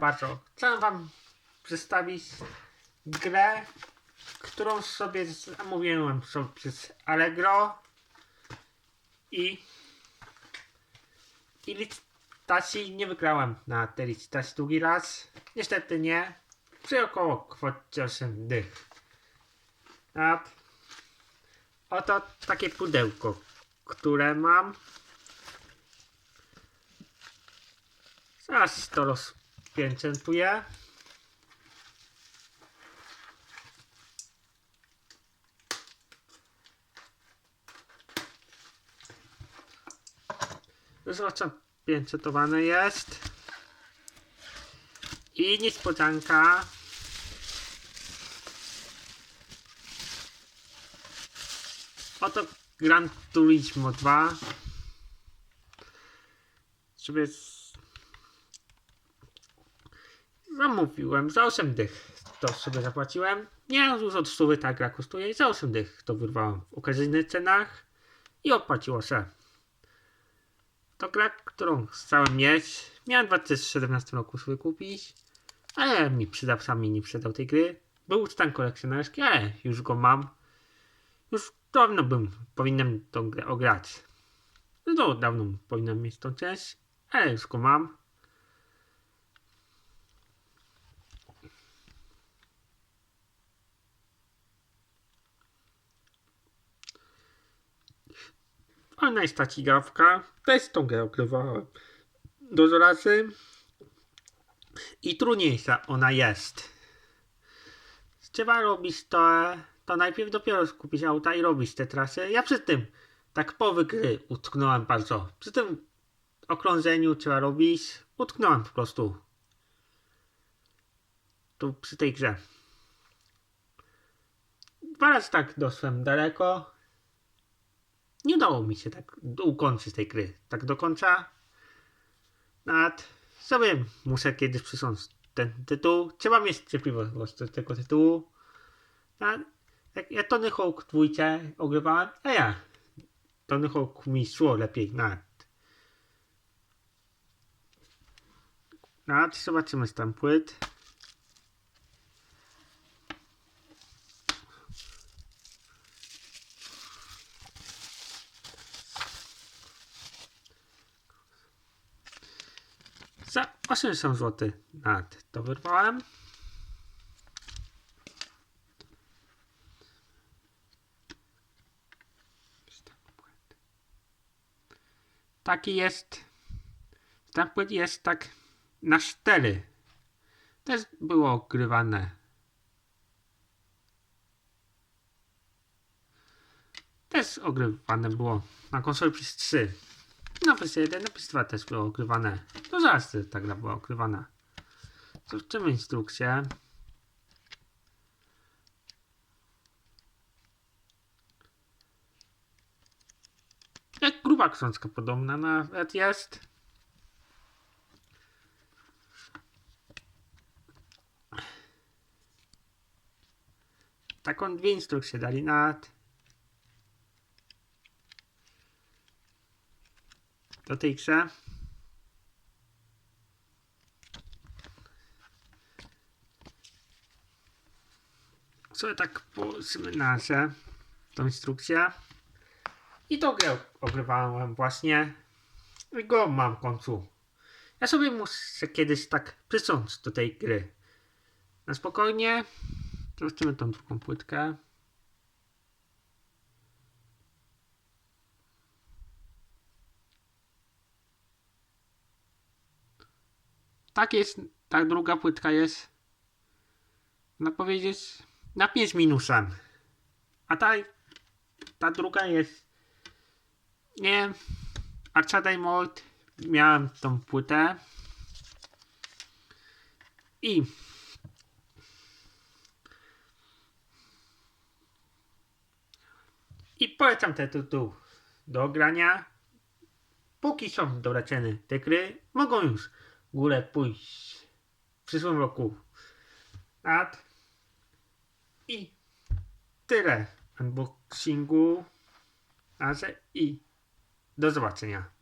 bardzo. Chcę wam przedstawić grę, którą sobie zamówiłem sobie przez Allegro i i licytacji nie wygrałem na tej licytacji drugi raz. Niestety nie. Przy około kwocie 8 dych. Oto takie pudełko, które mam. Zaraz to rozpięcentuję. Zobaczę, pięćsetowane jest. I niespodzianka. Oto Gran Turismo 2. Sobie z... zamówiłem za 8 dych. To sobie zapłaciłem. Nie już od stówy ta gra kosztuje. Za 8 dych to wyrwałem w okazyjnych cenach i opłaciło się. To gra, którą chciałem mieć. Miałem w 2017 roku sobie kupić, ale mi przydawcami nie przydał tej gry. Był stan kolekcjonerski, ale już go mam. Już dawno bym powinienem tą grę ograć. No dawno powinienem mieć tą część, ale już go mam. Ona jest ta cigawka. Też tą grę ogrywałem dużo razy. I trudniejsza ona jest. Trzeba robić to, to najpierw dopiero skupić auta i robić te trasy. Ja przy tym tak połowy gry utknąłem bardzo. Przy tym okrążeniu trzeba robić. Utknąłem po prostu. Tu przy tej grze. Dwa razy tak doszłem daleko. Nie udało mi się tak ukończyć tej gry. Tak do końca. Nawet sobie muszę kiedyś przysunąć ten tytuł. Trzeba mieć cierpliwość do tego tytułu. Jak ja Tony Hawk dwójcie ogrywałem, a ja Tony Hawk mi szło lepiej nawet. Nawet zobaczymy stan płyt. Za 80 zł nad to wyrwałem. Taki jest. Ten płyt jest tak na 4. Też było ogrywane. Też ogrywane było na konsoli przez 3. Na wersję 1, na PS2 też było ogrywane. To zaraz ta gra była ogrywana. Zobaczymy instrukcję. Jak gruba książka podobna nawet jest. Taką dwie instrukcje dali nad. Do tej grze. Sobie tak pozmynarzę tą instrukcję. I tą grę ogrywałem właśnie. I go mam w końcu. Ja sobie muszę kiedyś tak przysąc do tej gry. Na spokojnie. Zobaczymy tą drugą płytkę. Tak jest, ta druga płytka jest, no powiedzieć, na 5 minusem. A ta, ta druga jest, nie, Arcade Mode, miałem tą płytę i i polecam ten tytuł do grania. Póki są doreczone te gry, mogą już górę pójść w przyszłym roku. Ad. I tyle unboxingu. Razy i do zobaczenia.